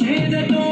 చేదతో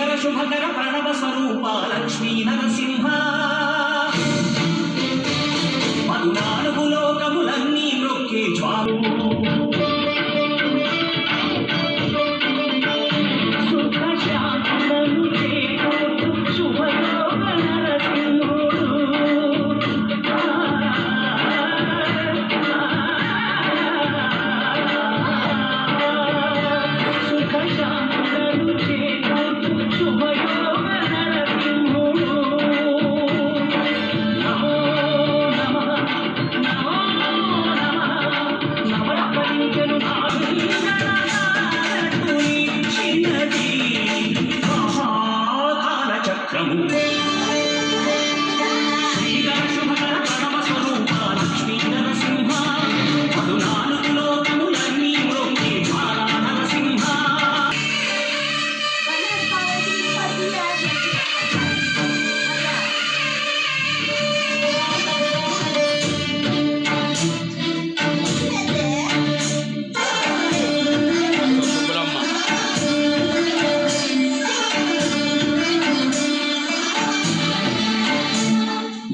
శ్రీధర శుభకర ప్రణవ స్వరూప లక్ష్మీ నరసింహ. మధునా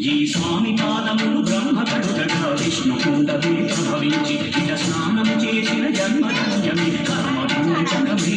ఈ స్వామి పాదములు బ్రహ్మ కడుగట విష్ణు కుండలు భావించి ఇట స్నానం చేసిన జన్మ కర్మ పూర్తమే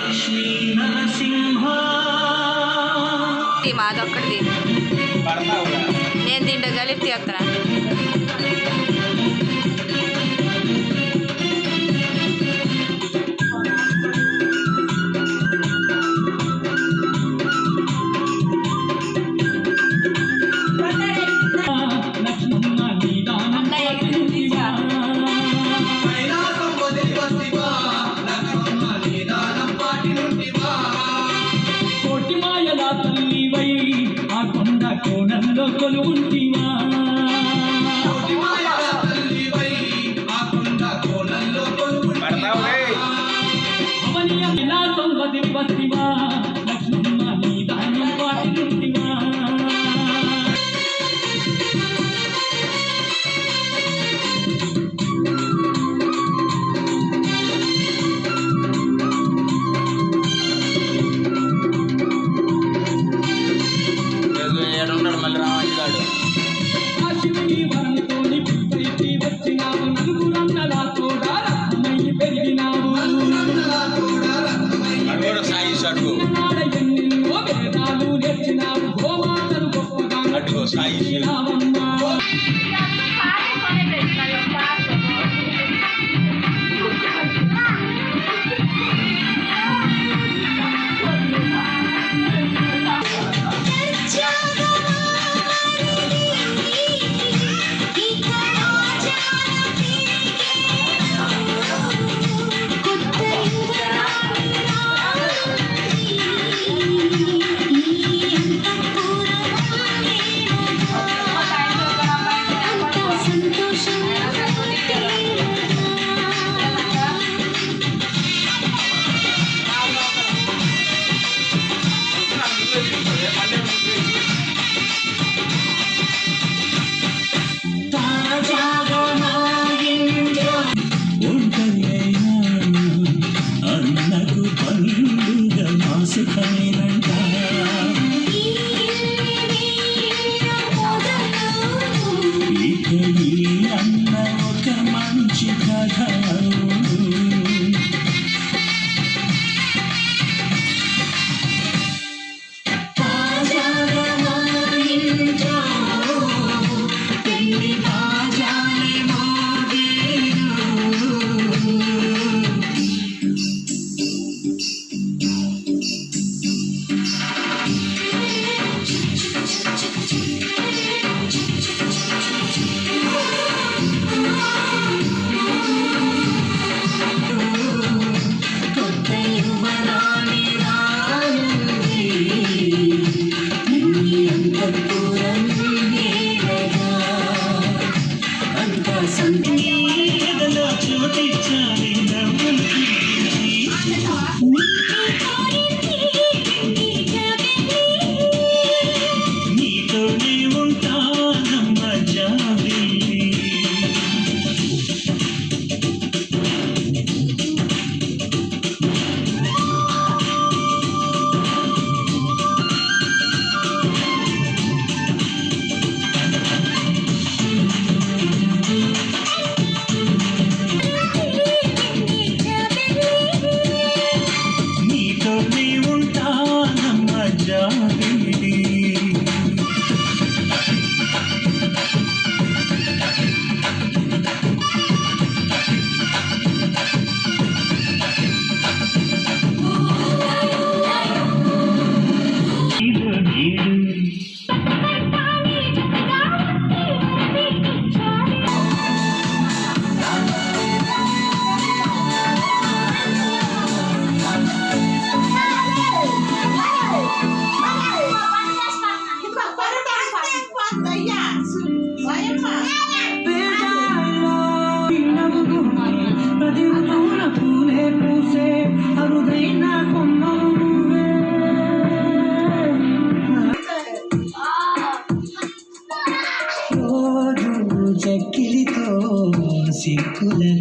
లక్ష్మీ నేను తింటే కలిపి తీస్తాను con un Now, Amen.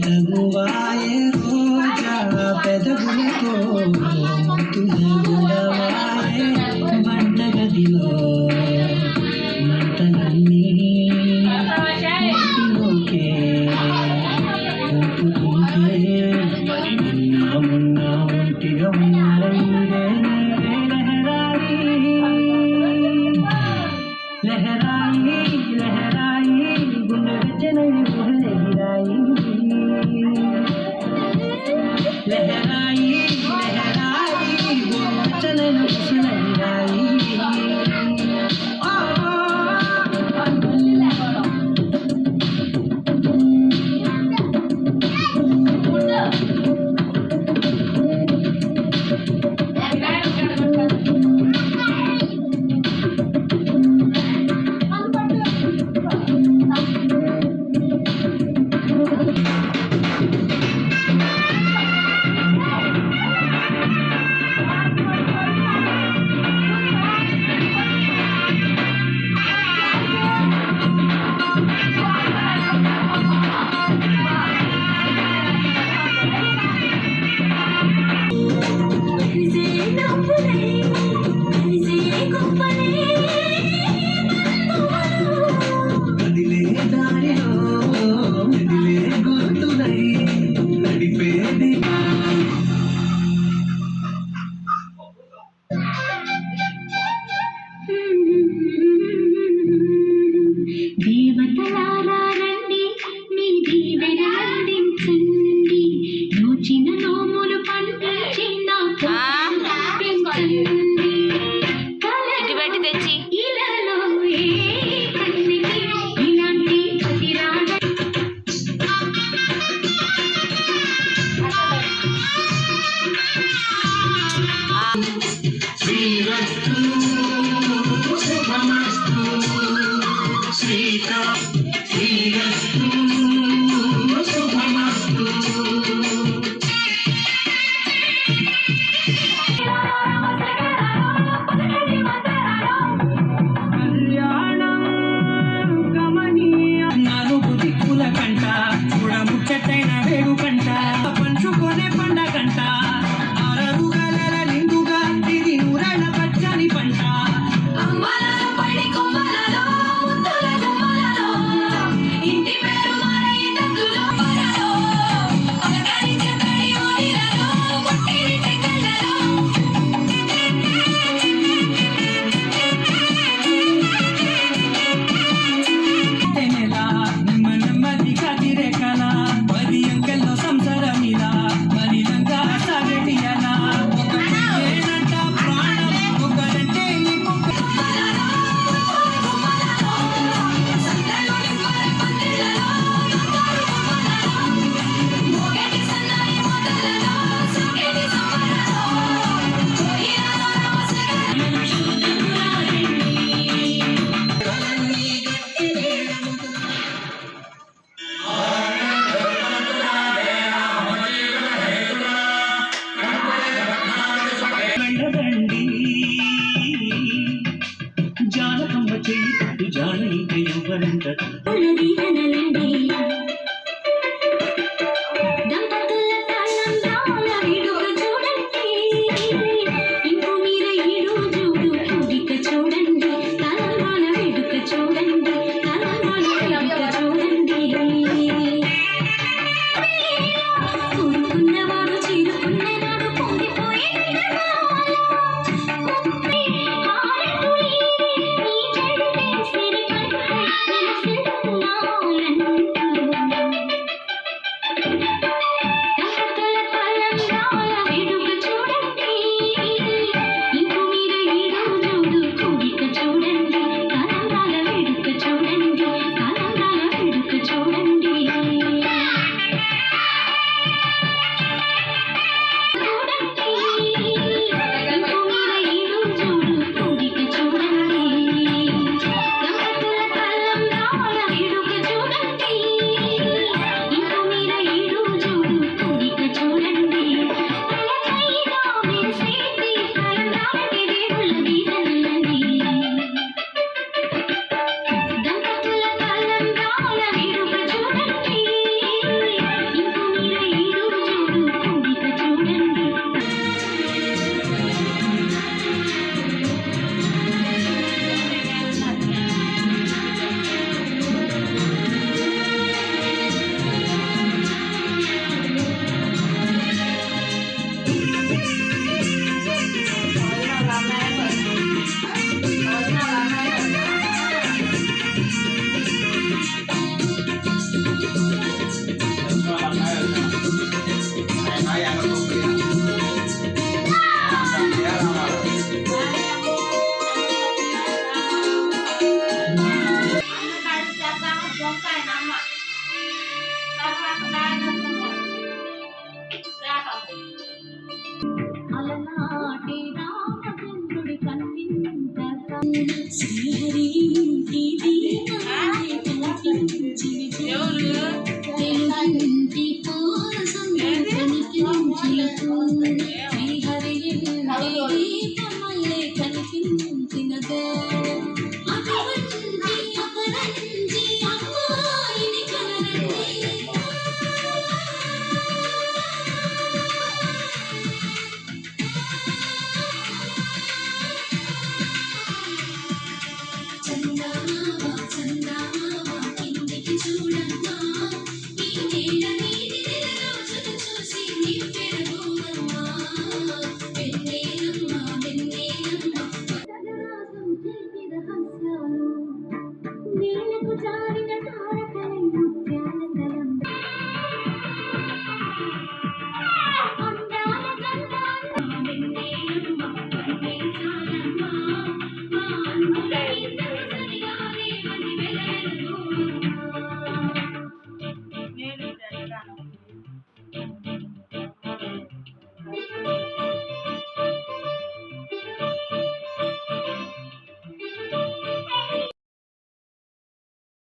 Srihari